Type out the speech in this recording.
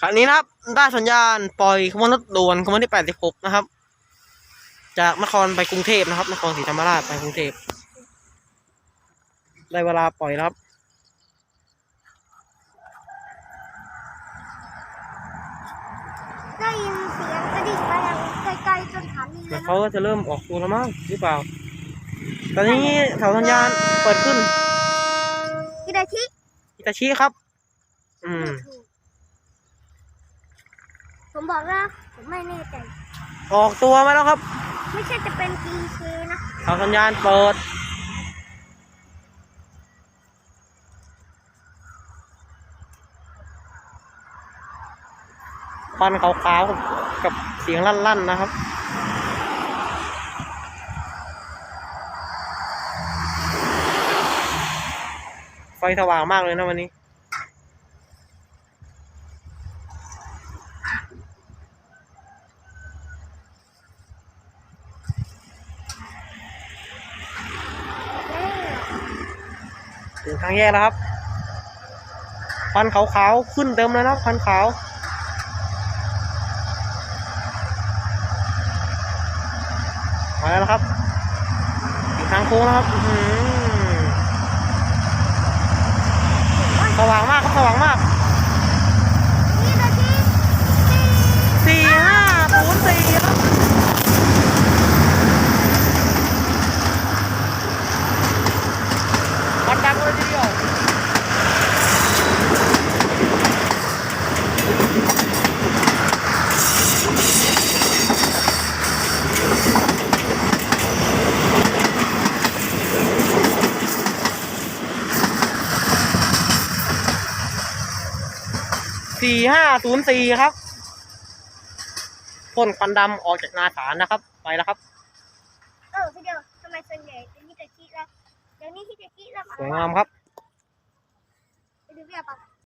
คราวนี้นะครับ ได้สัญญาณปล่อยขบวนรถด่วนขบวนที่ 86 นะครับ จากนครไปกรุงเทพนะครับ นครศรีธรรมราชไปกรุงเทพได้เวลาปล่อยแล้วครับ ได้ยินเสียงกระดิ่งมาอย่างไกลๆจนฐานีเลแล้ยวนะเขาก็จะเริ่มออกตัวแล้วมั้งหรือเปล่า ตอนนี้แถวสัญญาณเปิดขึ้นกิดาชิอิตาชิครับ อืม ถูก ผมบอกนะผมไม่แน่ใจ ออกตัวมาแล้วครับ ไม่ใช่จะเป็นกีเคนะแถวสัญญาณเปิด ควันขาวๆกับเสียงลั่นๆนะครับ ไฟสว่างมากเลยนะวันนี้ ถึงทางแยกแล้วครับควันขาวๆขึ้นเต็มแล้วนะครับควันขาวมาแล้วครับทางโค้งนะครับสว่างมากครับสว่างมากดาชิ สี่ห้าศูนย์สี่ครับมันดังเลยทีเดียว สี่ห้าศูนย์สี่ครับพ่นควันดำออกจากนาสารนะครับ ไปแล้วครับเออพี่เดียวทำไมส่วนใหญ่เป็นฮิตาชิแล้วเดี๋ยวนี้ฮิตาชิแล้วสวยงามครับ la.